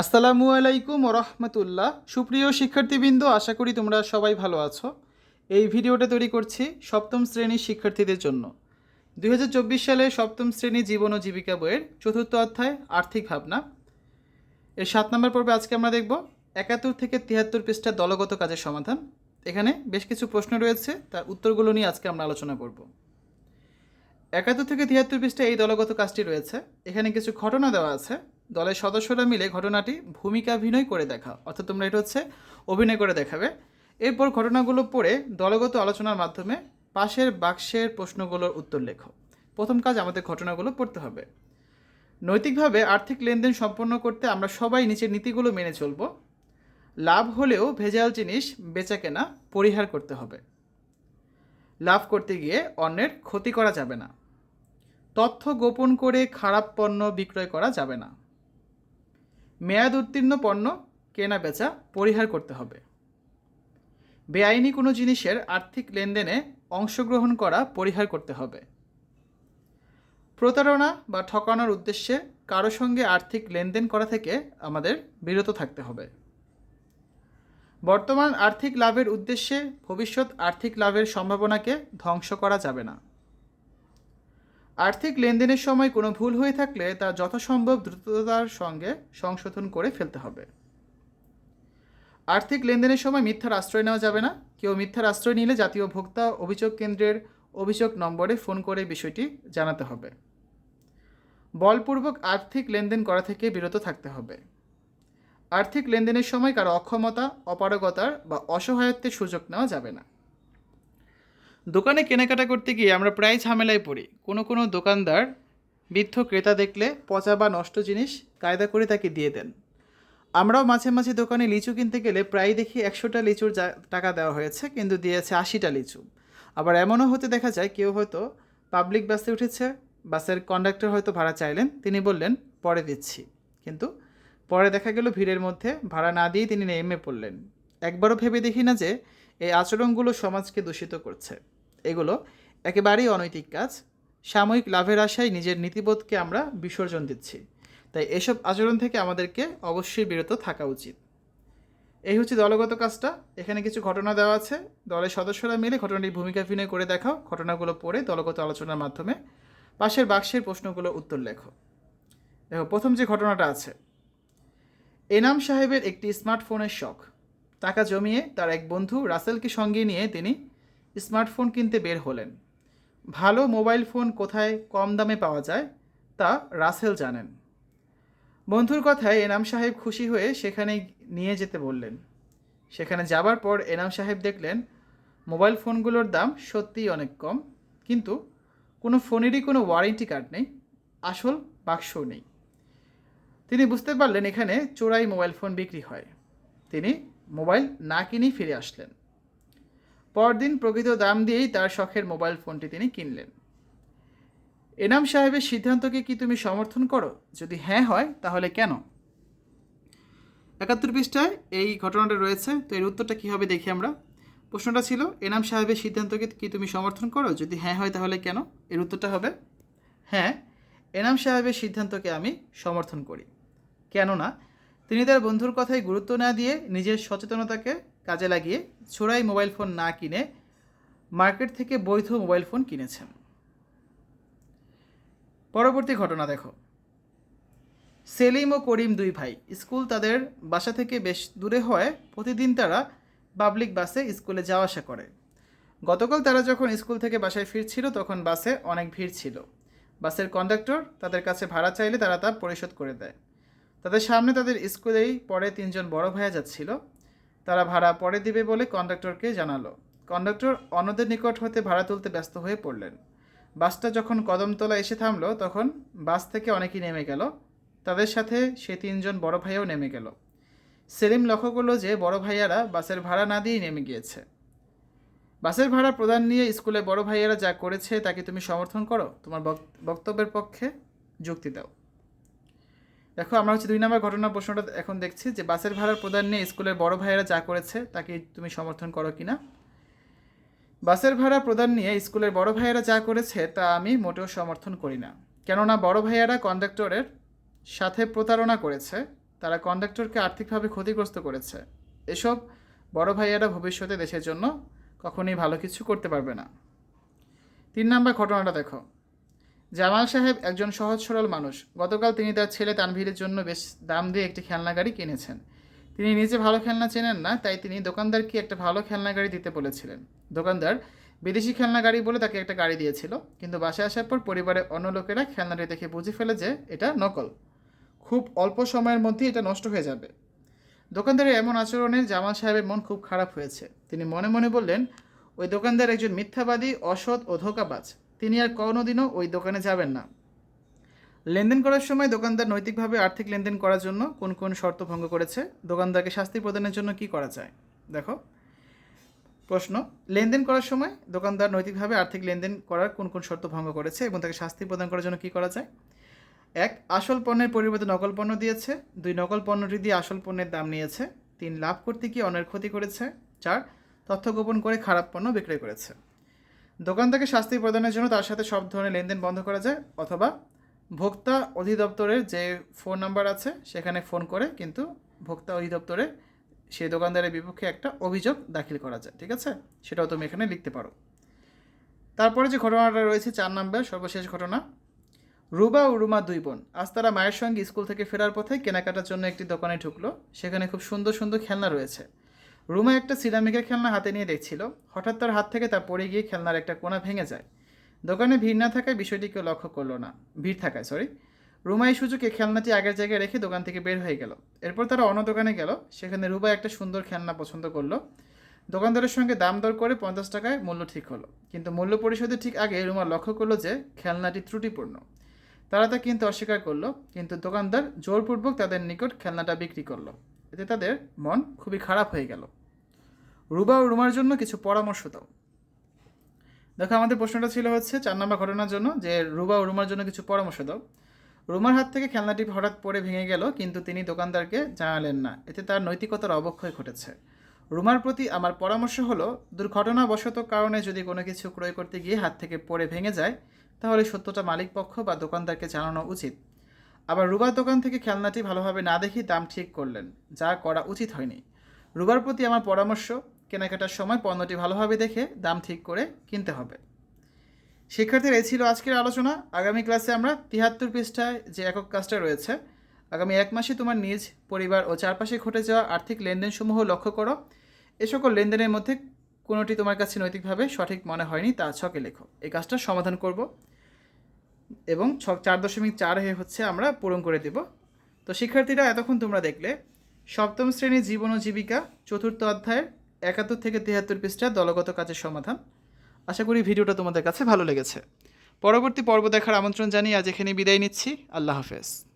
আসসালামু আলাইকুম রহমতুল্লাহ। সুপ্রিয় শিক্ষার্থীবৃন্দ, আশা করি তোমরা সবাই ভালো আছো। এই ভিডিওটা তৈরি করছি সপ্তম শ্রেণির শিক্ষার্থীদের জন্য। দু হাজার চব্বিশ সালে সপ্তম শ্রেণি জীবন ও জীবিকা বইয়ের চতুর্থ অধ্যায়, আর্থিক ভাবনা। এর সাত নম্বর পর্বে আজকে আমরা দেখব একাত্তর থেকে তিয়াত্তর পৃষ্ঠা দলগত কাজের সমাধান। এখানে বেশ কিছু প্রশ্ন রয়েছে, তার উত্তরগুলো নিয়ে আজকে আমরা আলোচনা করব। একাত্তর থেকে তিয়াত্তর পৃষ্ঠায় এই দলগত কাজটি রয়েছে। এখানে কিছু ঘটনা দেওয়া আছে। দলের সদস্যরা মিলে ঘটনাটি ভূমিকাভিনয় করে দেখা। অর্থাৎ তোমরা এটা হচ্ছে অভিনয় করে দেখাবে। এরপর ঘটনাগুলো পড়ে দলগত আলোচনার মাধ্যমে পাশের বাক্সের প্রশ্নগুলোর উত্তর লেখো। প্রথম কাজ আমাদের ঘটনাগুলো পড়তে হবে। নৈতিকভাবে আর্থিক লেনদেন সম্পন্ন করতে আমরা সবাই নিচের নীতিগুলো মেনে চলব। লাভ হলেও ভেজাল জিনিস বেচা কেনা পরিহার করতে হবে। লাভ করতে গিয়ে অন্যের ক্ষতি করা যাবে না। তথ্য গোপন করে খারাপ পণ্য বিক্রয় করা যাবে না। মেয়াদ উত্তীর্ণ পণ্য কেনা বেচা পরিহার করতে হবে। বেআইনি কোনো জিনিসের আর্থিক লেনদেনে অংশগ্রহণ করা পরিহার করতে হবে। প্রতারণা বা ঠকানোর উদ্দেশ্যে কারও সঙ্গে আর্থিক লেনদেন করা থেকে আমাদের বিরত থাকতে হবে। বর্তমান আর্থিক লাভের উদ্দেশ্যে ভবিষ্যৎ আর্থিক লাভের সম্ভাবনাকে ধ্বংস করা যাবে না। আর্থিক লেনদেনের সময় কোনো ভুল হয়ে থাকলে তা যথাসম্ভব দ্রুততার সঙ্গে সংশোধন করে ফেলতে হবে। আর্থিক লেনদেনের সময় মিথ্যার আশ্রয় নেওয়া যাবে না। কেউ মিথ্যার আশ্রয় নিলে জাতীয় ভোক্তা অভিযোগ কেন্দ্রের অভিযোগ নম্বরে ফোন করে বিষয়টি জানাতে হবে। বলপূর্বক আর্থিক লেনদেন করা থেকে বিরত থাকতে হবে। আর্থিক লেনদেনের সময় কারও অক্ষমতা, অপারগতার বা অসহায়ত্বের সুযোগ নেওয়া যাবে না। দোকানে কেনাকাটা করতে গিয়ে আমরা প্রায় ঝামেলায় পড়ি। কোনো কোনো দোকানদার বৃদ্ধ ক্রেতা দেখলে পচা বা নষ্ট জিনিস কায়দা করে তাকে দিয়ে দেন। আমরাও মাঝে মাঝে দোকানে লিচু কিনতে গেলে প্রায় দেখি একশোটা লিচুর টাকা দেওয়া হয়েছে, কিন্তু দিয়েছে আশিটা লিচু। আবার এমনও হতে দেখা যায় কেউ হয়তো পাবলিক বাসে উঠেছে, বাসের কন্ডাক্টর হয়তো ভাড়া চাইলেন, তিনি বললেন, পরে দিচ্ছি। কিন্তু পরে দেখা গেল ভিড়ের মধ্যে ভাড়া না দিয়ে তিনি নেমে পড়লেন। একবারও ভেবে দেখি না যে এই আচরণগুলো সমাজকে দূষিত করছে। এগুলো একেবারেই অনৈতিক কাজ। সাময়িক লাভের আশায় নিজের নীতিবোধকে আমরা বিসর্জন দিচ্ছি। তাই এসব আচরণ থেকে আমাদেরকে অবশ্যই বিরত থাকা উচিত। এই হচ্ছে দলগত কাজটা। এখানে কিছু ঘটনা দেওয়া আছে। দলের সদস্যরা মিলে ঘটনাটির ভূমিকা অভিনয় করে দেখাও। ঘটনাগুলো পড়ে দলগত আলোচনার মাধ্যমে পাশের বাক্সের প্রশ্নগুলো উত্তর লেখো। দেখো, প্রথম যে ঘটনাটা আছে। এনাম সাহেবের একটি স্মার্টফোনের শখ। টাকা জমিয়ে তার এক বন্ধু রাসেলকে সঙ্গে নিয়ে তিনি স্মার্টফোন কিনতে বের হলেন। ভালো মোবাইল ফোন কোথায় কম দামে পাওয়া যায় তা রাসেল জানেন। বন্ধুর কথায় এনাম সাহেব খুশি হয়ে সেখানে নিয়ে যেতে বললেন। সেখানে যাবার পর এনাম সাহেব দেখলেন, মোবাইল ফোনগুলোর দাম সত্যিই অনেক কম, কিন্তু কোনো ফোনেরই কোনো ওয়ারেন্টি কার্ড নেই, আসল বাক্সও নেই। তিনি বুঝতে পারলেন এখানে চোরাই মোবাইল ফোন বিক্রি হয়। তিনি মোবাইল না কিনেই ফিরে আসলেন। পরদিন প্রকৃত দাম দিয়েই তার শখের মোবাইল ফোনটি তিনি কিনলেন। এনাম সাহেবের সিদ্ধান্তকে কি তুমি সমর্থন করো? যদি হ্যাঁ হয়, তাহলে কেন? একাত্তর পৃষ্ঠায় এই ঘটনাটা রয়েছে, তো এর উত্তরটা কী হবে দেখি আমরা। প্রশ্নটা ছিল, এনাম সাহেবের সিদ্ধান্তকে কি তুমি সমর্থন করো? যদি হ্যাঁ হয়, তাহলে কেন? এর উত্তরটা হবে হ্যাঁ এনাম সাহেবের সিদ্ধান্তকে আমি সমর্থন করি। কেননা, তিনি তার বন্ধুর কথায় গুরুত্ব না দিয়ে নিজের সচেতনতাকে কাজে লাগিয়ে ছোড়াই মোবাইল ফোন না কিনে মার্কেট থেকে বৈধ মোবাইল ফোন কিনেছেন। পরবর্তী ঘটনা দেখো। সেলিম ও করিম দুই ভাই, স্কুল তাদের বাসা থেকে বেশ দূরে হওয়ায় প্রতিদিন তারা পাবলিক বাসে স্কুলে যাওয়া আসা করে। গতকাল তারা যখন স্কুল থেকে বাসায় ফিরছিল, তখন বাসে অনেক ভিড় ছিল। বাসের কন্ডাক্টর তাদের কাছে ভাড়া চাইলে তারা তা পরিশোধ করে দেয়। তাদের সামনে তাদের স্কুলেই পরে তিনজন বড় ভাইয়া যাচ্ছিল। তারা ভাড়া পরে দিবে বলে কন্ডাক্টরকে জানালো। কন্ডাক্টর অন্যদের নিকট হতে ভাড়া তুলতে ব্যস্ত হয়ে পড়লেন। বাসটা যখন কদমতলা এসে থামলো, তখন বাস থেকে অনেকেই নেমে গেল। তাদের সাথে সে তিনজন বড় ভাইয়াও নেমে গেল। সেলিম লক্ষ্য করল যে বড় ভাইয়ারা বাসের ভাড়া না দিয়েই নেমে গিয়েছে। বাসের ভাড়া প্রদান নিয়ে স্কুলে বড় ভাইয়ারা যা করেছে তাকে তুমি সমর্থন করো? তোমার বক- বক্তব্যের পক্ষে যুক্তি দাও। দেখো, আমরা হচ্ছে দুই নম্বর ঘটনা প্রশ্নটা এখন দেখছি যে বাসের ভাড়ার প্রদান নিয়ে স্কুলের বড় ভাইয়েরা যা করেছে তাকে তুমি সমর্থন করো কিনা? বাসের ভাড়া প্রদান নিয়ে স্কুলের বড় ভাইয়েরা যা করেছে তা আমি মোটেও সমর্থন করি না। কেননা বড় ভাইয়েরা কন্ডাক্টরের সাথে প্রতারণা করেছে, তারা কন্ডাক্টরকে আর্থিকভাবে ক্ষতিগ্রস্ত করেছে। এসব বড় ভাইয়েরা ভবিষ্যতে দেশের জন্য কখনোই ভালো কিছু করতে পারবে না। তিন নাম্বার ঘটনাটা দেখো। জামাল সাহেব একজন সহজ সরল মানুষ। গতকাল তিনি তার ছেলে তানভীরের জন্য বেশ দাম দিয়ে একটি খেলনা গাড়ি কিনেছেন। তিনি নিজে ভালো খেলনা চেনেন না, তাই তিনি দোকানদারকে একটা ভালো খেলনা গাড়ি দিতে বলেছিলেন। দোকানদার, বিদেশি খেলনা গাড়ি বলে তাকে একটা গাড়ি দিয়েছিল, কিন্তু বাসায় আসার পর পরিবারের অন্য লোকেরা খেলনাটি দেখে বুঝে ফেলে যে এটা নকল। খুব অল্প সময়ের মধ্যেই এটা নষ্ট হয়ে যাবে। দোকানদারের এমন আচরণে জামাল সাহেবের মন খুব খারাপ হয়েছে। তিনি মনে মনে বললেন, ওই দোকানদার একজন মিথ্যাবাদী, অসৎ ও ধোকাবাজ। তিনি আর কোনোদিনও ওই দোকানে যাবেন না। লেনদেন করার সময় দোকানদার নৈতিকভাবে আর্থিক লেনদেন করার জন্য কোন কোন শর্ত ভঙ্গ করেছে, দোকানদারকে শাস্তি প্রদানের জন্য কি করা যায়? দেখো, প্রশ্ন, লেনদেন করার সময় দোকানদার নৈতিকভাবে আর্থিক লেনদেন করার কোন কোন শর্ত ভঙ্গ করেছে এবং তাকে শাস্তি প্রদান করার জন্য কি করা যায়? এক, আসল পণ্যের পরিবর্তে নকল পণ্য দিয়েছে। দুই, নকল পণ্যটি দিয়ে আসল পণ্যের দাম নিয়েছে। তিন, লাভ করতে গিয়ে অন্যের ক্ষতি করেছে? চার, তথ্য গোপন করে খারাপ পণ্য বিক্রয় করেছে। দোকানদারকে শাস্তি প্রদানের জন্য তার সাথে সব ধরনের লেনদেন বন্ধ করা যায়, অথবা ভোক্তা অধিদপ্তরের যে ফোন নাম্বার আছে সেখানে ফোন করে কিন্তু ভোক্তা অধিদপ্তরে সেই দোকানদারের বিপক্ষে একটা অভিযোগ দাখিল করা যায়, ঠিক আছে? সেটাও তুমি এখানে লিখতে পারো। তারপরে যে ঘটনাটা রয়েছে, চার নাম্বার সর্বশেষ ঘটনা। রুবা ও রুমা দুই বোন। আজ তারা মায়ের সঙ্গে স্কুল থেকে ফেরার পথে কেনাকাটার জন্য একটি দোকানে ঢুকলো। সেখানে খুব সুন্দর সুন্দর খেলনা রয়েছে। রুমা একটা সিরামিকের খেলনা হাতে নিয়ে দেখছিল। হঠাৎ তার হাত থেকে তা পড়ে গিয়ে খেলনার একটা কোণা ভেঙে যায়। দোকানে ভিড় না থাকায় বিষয়টি কেউ লক্ষ্য করল না। ভিড় থাকায় সরি রুমা এই সুযোগে খেলনাটি আগের জায়গায় রেখে দোকান থেকে বের হয়ে গেল। এরপর তারা অন্য দোকানে গেল, সেখানে রুবা একটা সুন্দর খেলনা পছন্দ করল। দোকানদারের সঙ্গে দাম দর করে পঞ্চাশ টাকায় মূল্য ঠিক হলো। কিন্তু মূল্য পরিশোধের ঠিক আগে রুমা লক্ষ্য করল যে খেলনাটি ত্রুটিপূর্ণ। তারা তা কিন্তু অস্বীকার করল, কিন্তু দোকানদার জোরপূর্বক তাদের নিকট খেলনাটা বিক্রি করল। এতে তাদের মন খুবই খারাপ হয়ে গেল। রুবা ও রুমার জন্য কিছু পরামর্শ দাও। দেখো, আমাদের প্রশ্নটা ছিল হচ্ছে চার নম্বর ঘটনার জন্য যে রুবা ও রুমার জন্য কিছু পরামর্শ দাও। রুমার হাত থেকে খেলনাটি হঠাৎ পড়ে ভেঙে গেল, কিন্তু তিনি দোকানদারকে জানালেন না। এতে তার নৈতিকতার অবক্ষয় ঘটেছে। রুমার প্রতি আমার পরামর্শ হলো, দুর্ঘটনাবশত কারণে যদি কোনো কিছু ক্রয় করতে গিয়ে হাত থেকে পড়ে ভেঙে যায়, তাহলে সত্যটা মালিক পক্ষ বা দোকানদারকে জানানো উচিত। আবার রুবার দোকান থেকে খেলনাটি ভালোভাবে না দেখি দাম ঠিক করলেন, যা করা উচিত হয়নি। রুবার প্রতি আমার পরামর্শ, কেনাকাটার সময় পণ্যটি ভালোভাবে দেখে দাম ঠিক করে কিনতে হবে। শিক্ষার্থীরা, এই ছিল আজকের আলোচনা। আগামী ক্লাসে আমরা তিয়াত্তর পৃষ্ঠায় যে একক কাজটা রয়েছে, আগামী এক মাসে তোমার নিজ পরিবার ও চারপাশে ঘটে যাওয়া আর্থিক লেনদেনসমূহ লক্ষ্য করো। এ সকল লেনদেনের মধ্যে কোনোটি তোমার কাছে নৈতিকভাবে সঠিক মনে হয়নি, তা ছকে লেখো। এই কাজটা সমাধান করব। এবং ছ চার দশমিক চার হয়ে হচ্ছে আমরা পূরণ করে দেব। তো শিক্ষার্থীরা, এতক্ষণ তোমরা দেখলে, সপ্তম শ্রেণির জীবন ও জীবিকা, চতুর্থ অধ্যায়ের একাত্তর থেকে তিয়াত্তর পৃষ্ঠা, দলগত কাজের সমাধান। আশা করি ভিডিওটা তোমাদের কাছে ভালো লেগেছে। পরবর্তী পর্ব দেখার আমন্ত্রণ জানিয়ে আজ এখানে বিদায় নিচ্ছি। আল্লাহ হাফেজ।